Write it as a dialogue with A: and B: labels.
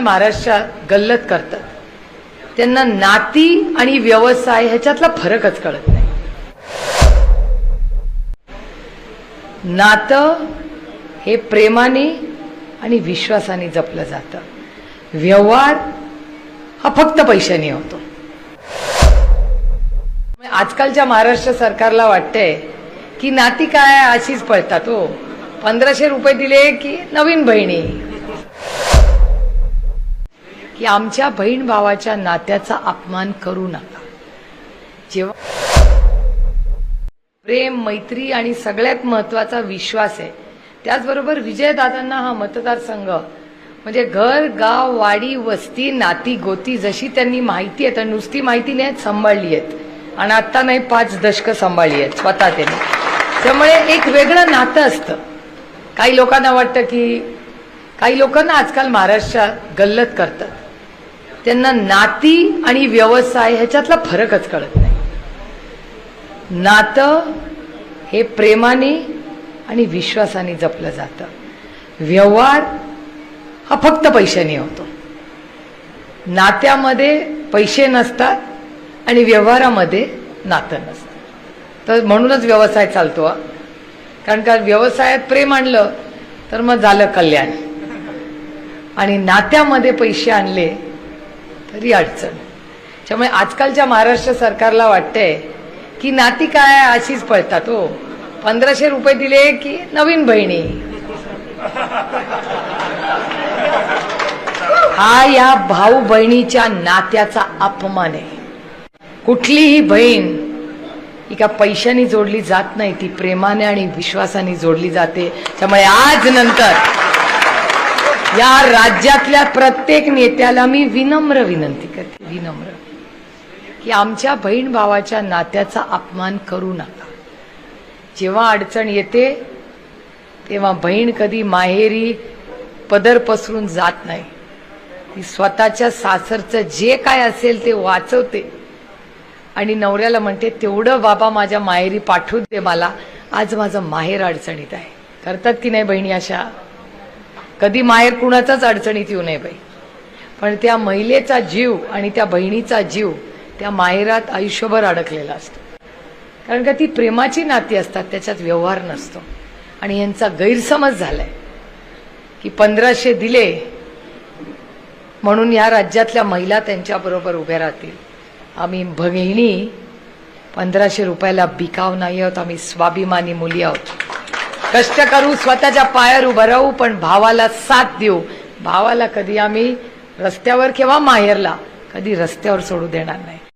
A: महाराष्ट्रात गल्लत करतात. त्यांना नाती आणि व्यवसाय ह्याच्यातला फरकच कळत नाही. नातं हे प्रेमाने आणि विश्वासाने जपलं जातं. व्यवहार हा फक्त पैशाने होतो. आजकालच्या महाराष्ट्र सरकारला वाटतंय की नाती काय अशीच पळतात हो. पंधराशे रुपये दिले की नवीन बहिणी. की आमच्या बहीण भावाच्या नात्याचा अपमान करू नका. जेव्हा प्रेम मैत्री आणि सगळ्यात महत्त्वाचा विश्वास आहे त्याचबरोबर विजयदादांना हा मतदारसंघ म्हणजे घर गाव वाडी वस्ती नाती गोती जशी त्यांनी माहिती आहे तर नुसती माहिती नाही सांभाळली आहेत. आणि आत्ता नाही पाच दशकं सांभाळली आहेत स्वतः त्यांनी. त्यामुळे एक वेगळं नातं असतं. काही लोकांना वाटतं की काही लोकांना आजकाल महाराष्ट्रात गल्लत करतात. त्यांना नाती आणि व्यवसाय ह्याच्यातला फरकच कळत नाही. नातं हे प्रेमाने आणि विश्वासाने जपलं जातं. व्यवहार हा फक्त पैशाने होतो. नात्यामध्ये पैसे नसतात आणि व्यवहारामध्ये नातं नसतं. तर म्हणूनच व्यवसाय चालतो कारण का व्यवसायात प्रेम आणलं तर मग झालं कल्याण. आणि नात्यामध्ये पैसे आणले तरी अडचण. त्यामुळे आजकालच्या महाराष्ट्र सरकारला वाटतंय की नाती काय अशीच पळतात हो. पंधराशे रुपये दिले की नवीन बहिणी. हा या भाऊ बहिणीच्या नात्याचा अपमान आहे. कुठलीही बहीण ही का पैशाने जोडली जात नाही ती प्रेमाने आणि विश्वासाने जोडली जाते. त्यामुळे आज नंतर या राज्यातल्या प्रत्येक नेत्याला मी विनम्र विनंती करते विनम्र की आमच्या बहीण भावाच्या नात्याचा अपमान करू नका. जेव्हा अडचण येते तेव्हा बहीण कधी माहेरी पदर पसरून जात नाही. ती स्वतःच्या सासरचं जे काय असेल ते वाचवते. आणि नवऱ्याला म्हणते तेवढं बाबा माझ्या माहेरी पाठवून दे मला. आज माझं माहेर अडचणीत आहे. करतात की नाही बहिणी अशा? कधी माहेर कुणाचाच अडचणीत येऊ नये बाई. पण त्या महिलेचा जीव आणि त्या बहिणीचा जीव त्या माहेरात आयुष्यभर अडकलेला असतो. कारण का ती प्रेमाची नाती असतात त्याच्यात व्यवहार नसतो. आणि यांचा गैरसमज झालाय की पंधराशे दिले म्हणून या राज्यातल्या महिला त्यांच्याबरोबर उभ्या राहतील. आम्ही बहिणी पंधराशे रुपयाला बिकाव नाही आहोत आम्ही स्वाभिमानी मुली आहोत. कष्ट करू स्वतःच्या पायावर उभं राहू पण भावाला साथ देऊ. भावाला कधी आम्ही रस्त्यावर किंवा माहेरला कधी रस्त्यावर सोडू देणार नाही.